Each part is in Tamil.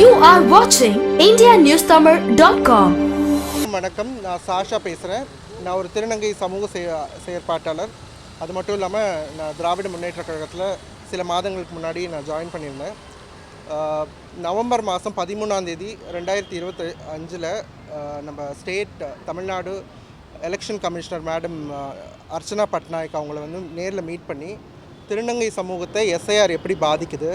You are watching IndiaNewsTamil.com. வணக்கம். நான் சாஷா பேசுகிறேன் நான் ஒரு திருநங்கை சமூக செயற்பாட்டாளர். அது மட்டும் இல்லாமல் நான் திராவிட முன்னேற்ற கழகத்தில் சில மாதங்களுக்கு முன்னாடி நான் ஜாயின் பண்ணியிருந்தேன். நவம்பர் மாதம் பதிமூணாம் தேதி ரெண்டாயிரத்தி இருபத்தி அஞ்சில் நம்ம state Tamil Nadu election commissioner madam Archana Patnaik அவங்கள வந்து நேரில் மீட் பண்ணி திருநங்கை சமூகத்தை எஸ்ஐஆர் எப்படி பாதிக்குது?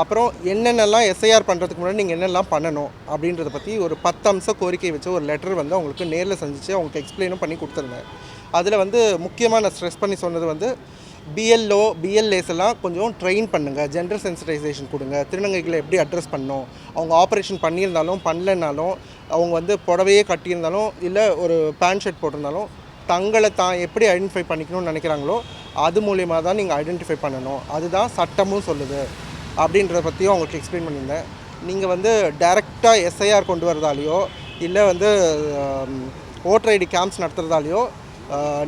அப்புறம் என்னென்னலாம் எஸ்ஐஆர் பண்ணுறதுக்கு முன்னாடி நீங்கள் என்னெல்லாம் பண்ணணும்? அப்படின்றத பற்றி ஒரு பத்து அம்ச கோரிக்கை வச்சு ஒரு லெட்டர் வந்து அவங்களுக்கு நேரில் சந்தித்து அவங்களுக்கு எக்ஸ்பிளைனும் பண்ணி கொடுத்துருந்தேன். அதில் வந்து முக்கியமாக நான் ஸ்ட்ரெஸ் பண்ணி சொன்னது வந்து பிஎல்ஓ பிஎல்ஏஸ் எல்லாம் கொஞ்சம் ட்ரெயின் பண்ணுங்கள் ஜென்டர் சென்சிட்டைசேஷன் கொடுங்க. திருநங்கைகளை எப்படி அட்ரஸ் பண்ணணும்? அவங்க ஆப்ரேஷன் பண்ணியிருந்தாலும் பண்ணலைனாலும் அவங்க வந்து புடவையே கட்டியிருந்தாலும் இல்லை ஒரு பேண்ட் ஷர்ட் போட்டிருந்தாலும் தங்களை தான் எப்படி ஐடென்டிஃபை பண்ணிக்கணும்னு நினைக்கிறாங்களோ அது மூலியமாக தான் நீங்கள் ஐடென்டிஃபை பண்ணணும். அதுதான் சட்டமும் சொல்லுது. அப்படின்றத பற்றியும் அவங்களுக்கு எக்ஸ்பிளைன் பண்ணியிருந்தேன். நீங்கள் வந்து டைரெக்டாக எஸ்ஐஆர் கொண்டு வரதாலேயோ இல்லை வந்து ஓட்டர் ஐடி கேம்ப்ஸ் நடத்துகிறதாலையோ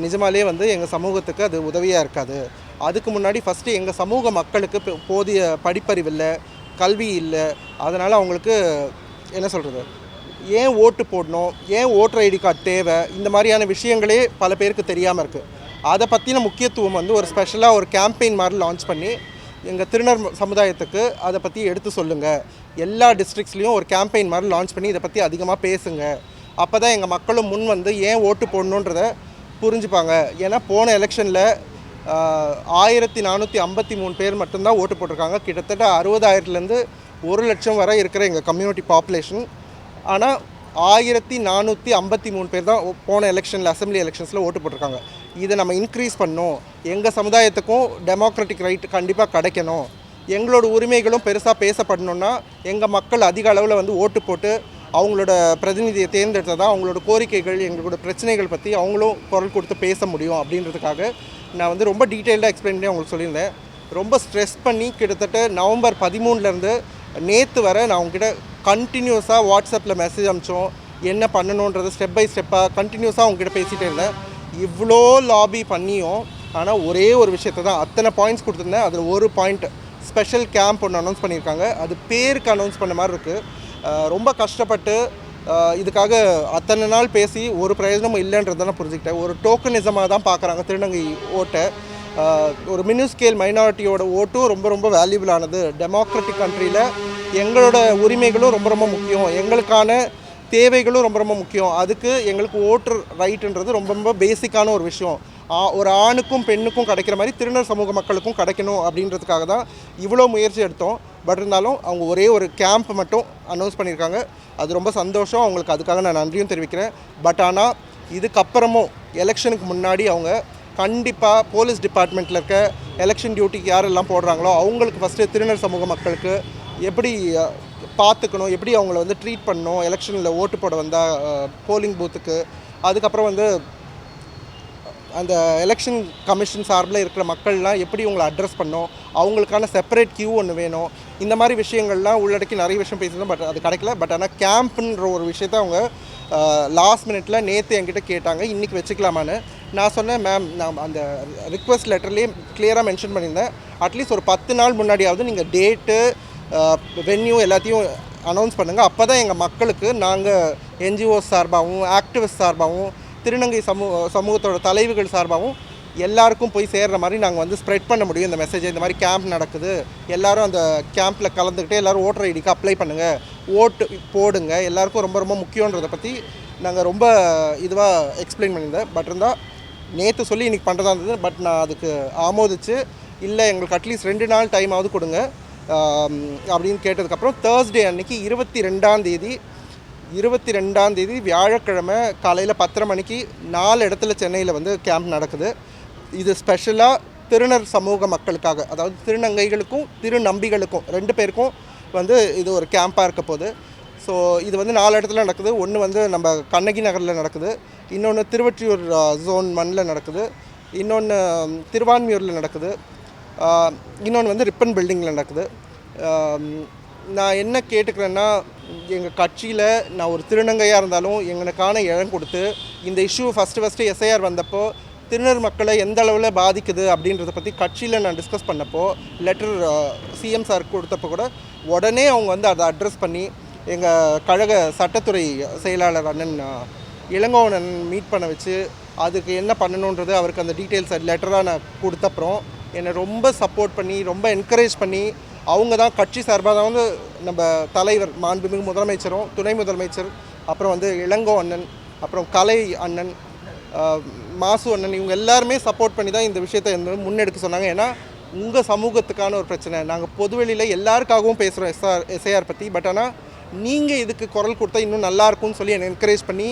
நிஜமாலே வந்து எங்கள் சமூகத்துக்கு அது உதவியாக இருக்காது. அதுக்கு முன்னாடி ஃபஸ்ட்டு எங்கள் சமூக மக்களுக்கு போதிய படிப்பறிவு இல்லை கல்வி இல்லை அதனால் அவங்களுக்கு என்ன சொல்கிறது ஏன் ஓட்டு போடணும்? ஏன் ஓட்டர் ஐடி கார்டு தேவை? இந்த மாதிரியான விஷயங்களே பல பேருக்கு தெரியாமல் இருக்குது அதை பற்றின முக்கியத்துவம் வந்து ஒரு ஸ்பெஷலாக ஒரு கேம்பெயின் மாதிரி லான்ச் பண்ணி எங்கள் திருநர் சமுதாயத்துக்கு அதை பற்றி எடுத்து சொல்லுங்கள் எல்லா டிஸ்ட்ரிக்ஸ்லேயும் ஒரு கேம்பெயின் மாதிரி லான்ச் பண்ணி இதை பற்றி அதிகமாக பேசுங்க. அப்போ தான் எங்கள் மக்களும் முன் வந்து ஏன் ஓட்டு போடணுன்றத புரிஞ்சுப்பாங்க. ஏன்னா போன எலெக்ஷனில் ஆயிரத்தி நானூற்றி ஐம்பத்தி மூணு பேர் மட்டும்தான் ஓட்டு போட்டிருக்காங்க. கிட்டத்தட்ட அறுபதாயிரத்துலேருந்து ஒரு லட்சம் வரை இருக்கிற எங்கள் கம்யூனிட்டி பாப்புலேஷன் ஆனால் ஆயிரத்தி நானூற்றி ஐம்பத்தி மூணு பேர் தான் போன எலெக்ஷனில் அசம்பிளி எலெக்ஷன்ஸில் ஓட்டு போட்டிருக்காங்க. இதை நம்ம இன்க்ரீஸ் பண்ணோம் எங்கள் சமுதாயத்துக்கும் டெமோக்ராட்டிக் ரைட் கண்டிப்பாக கிடைக்கணும். எங்களோட உரிமைகளும் பெருசாக பேசப்படணும்னா எங்கள் மக்கள் அதிக அளவில் வந்து ஓட்டு போட்டு அவங்களோட பிரதிநிதியை தேர்ந்தெடுத்தால் தான் அவங்களோட கோரிக்கைகள் எங்களோட பிரச்சனைகள் பற்றி அவங்களும் குரல் கொடுத்து பேச முடியும் அப்படின்றதுக்காக நான் வந்து ரொம்ப டீட்டெயில்டாக எக்ஸ்பிளைன் பண்ணி அவங்களுக்கு சொல்லியிருந்தேன். ரொம்ப ஸ்ட்ரெஸ் பண்ணி கிட்டத்தட்ட நவம்பர் பதிமூணுலேருந்து நேற்று வரை நான் அவங்ககிட்ட கண்டினியூஸாக வாட்ஸ்அப்பில் மெசேஜ் அனுப்பிச்சோம். என்ன பண்ணணுன்றது ஸ்டெப் பை ஸ்டெப்பாக கண்டினியூஸாக அவங்ககிட்ட பேசிகிட்டே இருந்தேன். இவ்வளோ லாபி பண்ணியும் ஆனால் ஒரே ஒரு விஷயத்தை தான். அத்தனை பாயிண்ட்ஸ் கொடுத்துருந்தேன். அதில் ஒரு பாயிண்ட் ஸ்பெஷல் கேம்ப் ஒன்று அனௌன்ஸ் பண்ணியிருக்காங்க. அது பேருக்கு அனௌன்ஸ் பண்ண மாதிரி இருக்குது ரொம்ப கஷ்டப்பட்டு இதுக்காக அத்தனை நாள் பேசி ஒரு பிரயோஜனமும் இல்லைன்றதை நான் புரிஞ்சுக்கிட்டேன். ஒரு டோக்கனிசமாக தான் பார்க்குறாங்க. திருநங்கை ஓட்டை. ஒரு மினி ஸ்கேல் மைனாரிட்டியோட ஓட்டும் ரொம்ப ரொம்ப வேல்யூபிளானது டெமோக்ராட்டிக் கண்ட்ரியில் எங்களோட உரிமைகளும் ரொம்ப ரொம்ப முக்கியம். எங்களுக்கான தேவைகளும் ரொம்ப ரொம்ப முக்கியம். அதுக்கு எங்களுக்கு ஓட்டர் ரைட்டுன்றது ரொம்ப ரொம்ப பேசிக்கான ஒரு விஷயம். ஆ- ஒரு ஆணுக்கும் பெண்ணுக்கும் கிடைக்கிற மாதிரி திருநர் சமூக மக்களுக்கும் கிடைக்கணும் அப்படின்றதுக்காக தான் இவ்வளோ முயற்சி எடுத்தோம். பட் இருந்தாலும் அவங்க ஒரே ஒரு கேம்ப் மட்டும் அனௌன்ஸ் பண்ணியிருக்காங்க. அது ரொம்ப சந்தோஷம். அவங்களுக்கு அதுக்காக நான் நன்றியும் தெரிவிக்கிறேன். பட் ஆனால் இதுக்கப்புறமும் எலெக்ஷனுக்கு முன்னாடி அவங்க கண்டிப்பாக போலீஸ் டிபார்ட்மெண்ட்டில் இருக்க எலெக்ஷன் டியூட்டிக்கு யாரெல்லாம் போடுறாங்களோ அவங்களுக்கு ஃபஸ்ட்டு திருநர் சமூக மக்களுக்கு எப்படி பார்த்துக்கணும் எப்படி அவங்கள வந்து ட்ரீட் பண்ணணும் எலெக்ஷனில் ஓட்டு போட வந்தால் போலிங் பூத்துக்கு அதுக்கப்புறம் வந்து அந்த எலெக்ஷன் கமிஷன் சார்பில் இருக்கிற மக்கள்லாம் எப்படி உங்களை அட்ரஸ் பண்ணோம் அவங்களுக்கான செப்பரேட் கியூ ஒன்று வேணும் இந்த மாதிரி விஷயங்கள்லாம் உள்ளடக்கி நிறைய விஷயம் பேசியிருந்தோம் பட் அது கிடைக்கல. பட் ஆனால் கேம்ப்புன்ற ஒரு விஷயத்த அவங்க லாஸ்ட் மினிட்ல நேற்று என்கிட்ட கேட்டாங்க. இன்றைக்கி வச்சுக்கலாமான்னு. நான் சொன்னேன் மேம் நான் அந்த ரிக்வஸ்ட் லெட்டர்லேயே கிளியராக மென்ஷன் பண்ணியிருந்தேன். அட்லீஸ்ட் ஒரு பத்து நாள் முன்னாடியாவது நீங்கள் டேட்டு வென்யூ எல்லாத்தையும் அனௌன்ஸ் பண்ணுங்கள் அப்போ தான் எங்கள் மக்களுக்கு நாங்கள் என்ஜிஓ சார்பாகவும் ஆக்டிவிஸ்ட் சார்பாகவும் திருநங்கை சமூக சமூகத்தோட தலைவுகள் சார்பாகவும் எல்லாருக்கும் போய் சேர்கிற மாதிரி நாங்கள் வந்து ஸ்ப்ரெட் பண்ண முடியும் இந்த மெசேஜை இந்த மாதிரி கேம்ப் நடக்குது. எல்லோரும் அந்த கேம்பில் கலந்துக்கிட்டு எல்லோரும் ஓட்டர் ஐடிக்கு அப்ளை பண்ணுங்கள் ஓட்டு போடுங்க. எல்லாருக்கும் ரொம்ப ரொம்ப முக்கியன்றதை பற்றி நாங்கள் ரொம்ப இதுவாக எக்ஸ்பிளைன் பண்ணியிருந்தேன். பட் இருந்தால் நேற்று சொல்லி இன்றைக்கி பண்ணுறதா இருந்தது. பட் நான் அதுக்கு ஆமோதிச்சு இல்லை எங்களுக்கு அட்லீஸ்ட் ரெண்டு நாள் டைமாவது கொடுங்க. அப்படின்னு கேட்டதுக்கப்புறம் தேர்ஸ்டே அன்னைக்கு இருபத்தி ரெண்டாம் தேதி இருபத்தி ரெண்டாம் தேதி வியாழக்கிழமை காலையில் பத்தரை மணிக்கு நாலு இடத்துல சென்னையில் வந்து கேம்ப் நடக்குது. இது ஸ்பெஷலாக திருநர் சமூக மக்களுக்காக அதாவது திருநங்கைகளுக்கும் திருநம்பிகளுக்கும் ரெண்டு பேருக்கும் வந்து இது ஒரு கேம்ப்பாக இருக்க போகுது. ஸோ இது வந்து நாலு இடத்துல நடக்குது. ஒன்று வந்து நம்ம கண்ணகி நகரில் நடக்குது. இன்னொன்று திருவற்றியூர் ஜோன் மண்ணில் நடக்குது. இன்னொன்று திருவான்மியூரில் நடக்குது. இன்னொன்று வந்து ரிப்பன் பில்டிங்கில் நடக்குது. நான் என்ன கேட்டுக்கிறேன்னா எங்கள் கட்சியில் நான் ஒரு திருநங்கையாக இருந்தாலும் எங்களுக்கான இடம் கொடுத்து இந்த இஷ்யூ ஃபஸ்ட்டு ஃபஸ்ட்டு எஸ்ஐஆர் வந்தப்போ திருநர் மக்களை எந்த அளவில் பாதிக்குது அப்படின்றத பற்றி கட்சியில் நான் டிஸ்கஸ் பண்ணப்போ லெட்டர் சிஎம் சார் கொடுத்தப்போ கூட உடனே அவங்க வந்து அதை அட்ரஸ் பண்ணி எங்கள் கழக சட்டத்துறை செயலாளர் அண்ணன் இளங்கோவனன் மீட் பண்ண வச்சு அதுக்கு என்ன பண்ணணுன்றது அவருக்கு அந்த டீட்டெயில்ஸ் லெட்டராக நான் கொடுத்தப்புறம் என்னை ரொம்ப சப்போர்ட் பண்ணி ரொம்ப என்கரேஜ் பண்ணி அவங்க தான் கட்சி சார்பாக தான் வந்து நம்ம தலைவர் மாண்புமிகு முதலமைச்சரும் துணை முதலமைச்சர் அப்புறம் வந்து இளங்கோ அண்ணன் அப்புறம் கலை அண்ணன் மாசு அண்ணன் இவங்க எல்லாருமே சப்போர்ட் பண்ணி தான் இந்த விஷயத்தை முன்னெடுக்க சொன்னாங்க. ஏன்னா உங்கள் சமூகத்துக்கான ஒரு பிரச்சனை. நாங்கள் பொதுவெளியில் எல்லாருக்காகவும் பேசுகிறோம் எஸ்ஆர் எஸ்ஐஆர் பற்றி பட் ஆனால் நீங்கள் இதுக்கு குரல் கொடுத்தா இன்னும் நல்லா இருக்கும்னு சொல்லி என்னை என்கரேஜ் பண்ணி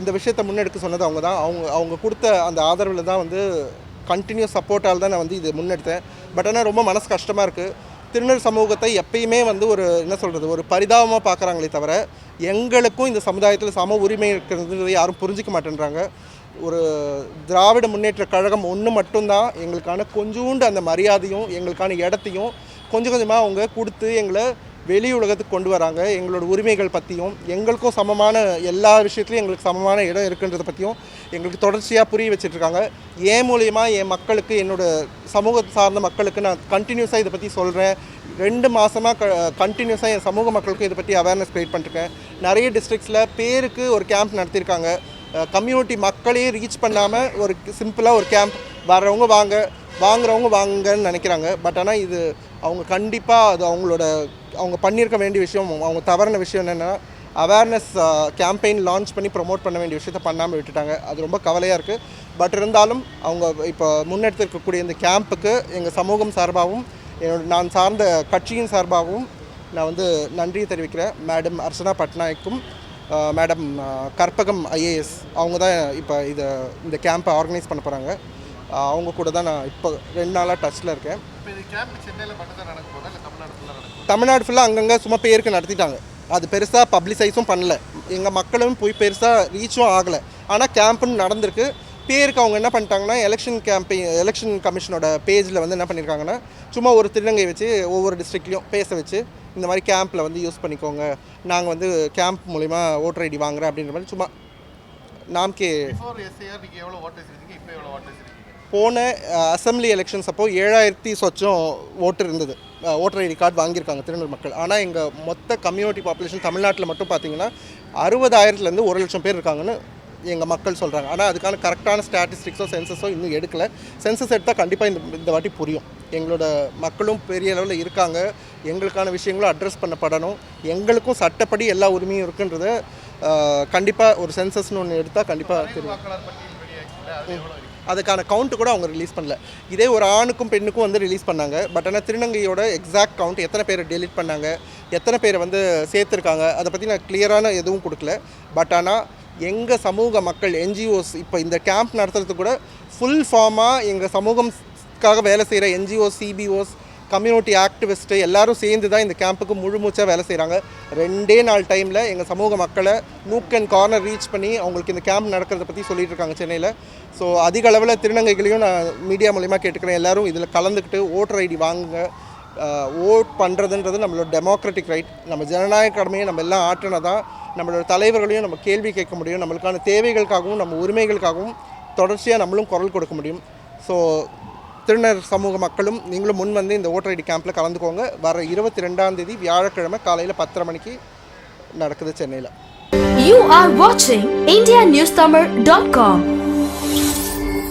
இந்த விஷயத்தை முன்னெடுக்க சொன்னது அவங்க தான். அவங்க அவங்க கொடுத்த அந்த ஆதரவில் தான் வந்து கண்டினியூஸ் சப்போர்ட்டால் தான் நான் வந்து இது முன்னெடுத்தேன். பட் ஆனால் ரொம்ப மனசு கஷ்டமாக இருக்குது திருநர் சமூகத்தை எப்பயுமே வந்து ஒரு என்ன சொல்கிறது ஒரு பரிதாபமாக பார்க்குறாங்களே தவிர எங்களுக்கும் இந்த சமுதாயத்தில் சம உரிமை இருக்கிறது யாரும் புரிஞ்சிக்க மாட்டேன்றாங்க. ஒரு திராவிட முன்னேற்ற கழகம் ஒன்று மட்டும்தான் எங்களுக்கான கொஞ்சோண்டு அந்த மரியாதையும் எங்களுக்கான இடத்தையும் கொஞ்சம் கொஞ்சமாக அவங்க கொடுத்து எங்களை வெளி உலகத்துக்கு கொண்டு வராங்க. எங்களோட உரிமைகள் பற்றியும் எங்களுக்கும் சமமான எல்லா விஷயத்துலையும் எங்களுக்கு சமமான இடம் இருக்குன்றதை பற்றியும் எங்களுக்கு தொடர்ச்சியாக புரிய வச்சிட்ருக்காங்க. என் மூலயமா என் மக்களுக்கு என்னோட சமூகத்தை சார்ந்த மக்களுக்கு நான் கண்டினியூஸாக இதை பற்றி சொல்கிறேன் ரெண்டு மாதமாக க கண்டினியூஸாக என் சமூக மக்களுக்கு இதை பற்றி அவேர்னஸ் க்ரியேட் பண்ணிருக்கேன் நிறைய டிஸ்ட்ரிக்ஸில் பேருக்கு ஒரு கேம்ப் நடத்தியிருக்காங்க கம்யூனிட்டி மக்களையே ரீச் பண்ணாமல் ஒரு சிம்பிளாக ஒரு கேம்ப் வர்றவங்க வாங்க வாங்குறவங்க வாங்கன்னு நினைக்கிறாங்க. பட் ஆனால் இது அவங்க கண்டிப்பாக அது அவங்களோட அவங்க பண்ணியிருக்க வேண்டிய விஷயம் அவங்க தவறின விஷயம் என்னென்னா அவேர்னஸ் கேம்பெயின் லான்ச் பண்ணி ப்ரொமோட் பண்ண வேண்டிய விஷயத்த பண்ணாமல் விட்டுட்டாங்க. அது ரொம்ப கவலையாக இருக்குது பட் இருந்தாலும் அவங்க இப்போ முன்னெடுத்திருக்கக்கூடிய இந்த கேம்புக்கு எங்கள் சமூகம் சார்பாகவும் என்னோட நான் சார்ந்த கட்சியின் சார்பாகவும் நான் வந்து நன்றி தெரிவிக்கிறேன். மேடம் அர்ச்சனா பட்நாயக்கும் மேடம் கற்பகம் ஐஏஎஸ் அவங்க தான் இப்போ இதை இந்த கேம்பை ஆர்கனைஸ் பண்ண போகிறாங்க அவங்க கூட தான் நான் இப்போ ரெண்டு நாளாக டச்சில் இருக்கேன். தமிழ்நாடு ஃபுல்லாக அங்கங்கே சும்மா பேருக்கு நடத்திட்டாங்க. அது பெருசாக பப்ளிசைஸும் பண்ணல. எங்கள் மக்களும் போய் பெருசாக ரீச்சும் ஆகலை. ஆனால் கேம்ப்னு நடந்திருக்கு. பேருக்கு அவங்க என்ன பண்ணிட்டாங்கன்னா எலெக்ஷன் கேம்பெயின் எலெக்ஷன் கமிஷனோட பேஜில் வந்து என்ன பண்ணியிருக்காங்கன்னா சும்மா ஒரு திருநங்கை வச்சு ஒவ்வொரு டிஸ்ட்ரிக்ட்லையும் பேச வச்சு இந்த மாதிரி கேம்பில் வந்து யூஸ் பண்ணிக்கோங்க. நாங்கள் வந்து கேம்ப் மூலிமா ஓட்டர் ஐடி வாங்குறேன் அப்படின்ற மாதிரி சும்மா நாம்கே எவ்வளோ ஓட்டர்ஸ் இப்போ எவ்வளோ ஓட்டர்ஸ் போன அசம்பிளி எலெக்ஷன்ஸ் அப்போ ஏழாயிரத்தி சொச்சம் ஓட்டு இருந்தது. ஓட்டர் ஐடி கார்டு வாங்கியிருக்காங்க திருநெல் மக்கள். ஆனால் எங்கள் மொத்த கம்யூனிட்டி பாப்புலேஷன் தமிழ்நாட்டில் மட்டும் பார்த்தீங்கன்னா அறுபதாயிரத்துலேருந்து ஒரு லட்சம் பேர் இருக்காங்கன்னு எங்கள் மக்கள் சொல்கிறாங்க ஆனால் அதுக்கான கரெக்டான ஸ்டாட்டிஸ்டிக்ஸோ சென்சஸோ இன்னும் எடுக்கல. சென்சஸ் எடுத்தால் கண்டிப்பாக இந்த இந்த வாட்டி புரியும். எங்களோட மக்களும் பெரிய அளவில் இருக்காங்க. எங்களுக்கான விஷயங்களும் அட்ரஸ் பண்ணப்படணும். எங்களுக்கும் சட்டப்படி எல்லா உரிமையும் இருக்குன்றத கண்டிப்பாக ஒரு சென்சஸ்னு ஒன்று எடுத்தால் கண்டிப்பாக தெரியும். அதுக்கான கவுண்ட் கூட அவங்க ரிலீஸ் பண்ணல. இதே ஒரு ஆணுக்கும் பெண்ணுக்கும் வந்து ரிலீஸ் பண்ணாங்க. பட் ஆனால் திருநங்கையோட எக்ஸாக்ட் கவுண்ட் எத்தனை பேரை டெலீட் பண்ணாங்க எத்தனை பேரை வந்து சேர்த்துருக்காங்க அதை பற்றி நான் கிளியரான எதுவும் கொடுக்கல. பட் ஆனால் எங்கள் சமூக மக்கள் என்ஜிஓஸ் இப்போ இந்த கேம்ப் நடத்துறது கூட ஃபுல் ஃபார்மாக எங்கள் சமூகம்க்காக வேலை செய்கிற என்ஜிஓஸ் சிபிஓஸ் கம்யூனிட்டி ஆக்டிவிஸ்ட்டு எல்லாரும் சேர்ந்து தான் இந்த கேம்புக்கு முழு மூச்சாக வேலை செய்கிறாங்க ரெண்டே நாள் டைமில் எங்கள் சமூக மக்களை நூக் அண்ட் கார்னர் ரீச் பண்ணி அவங்களுக்கு இந்த கேம்ப் நடக்கிறத பற்றி சொல்லிட்டு இருக்காங்க சென்னையில். ஸோ அதிக அளவில் திருநங்கைகளையும் நான் மீடியா மூலிமா கேட்டுக்கிறேன். எல்லாரும் இதில் கலந்துக்கிட்டு ஓட்டர் ஐடி வாங்குங்க. ஓட் பண்ணுறதுன்றது நம்மளோட டெமோக்ராட்டிக் ரைட் நம்ம ஜனநாயக கடமையை நம்ம எல்லாம் ஆற்றினா தான் நம்மளோட தலைவர்களையும் நம்ம கேள்வி கேட்க முடியும். நம்மளுக்கான தேவைகளுக்காகவும் நம்ம உரிமைகளுக்காகவும் தொடர்ச்சியாக நம்மளும் குரல் கொடுக்க முடியும். ஸோ திருநர் சமூக மக்களும் நீங்களும் முன் வந்து இந்த ஓட்டர் ஐடி கேம்பில் கலந்துக்கோங்க வர இருபத்தி ரெண்டாம் தேதி வியாழக்கிழமை காலையில் பத்தரை மணிக்கு நடக்குது சென்னையில் You are watching IndiaNewsTamil.com.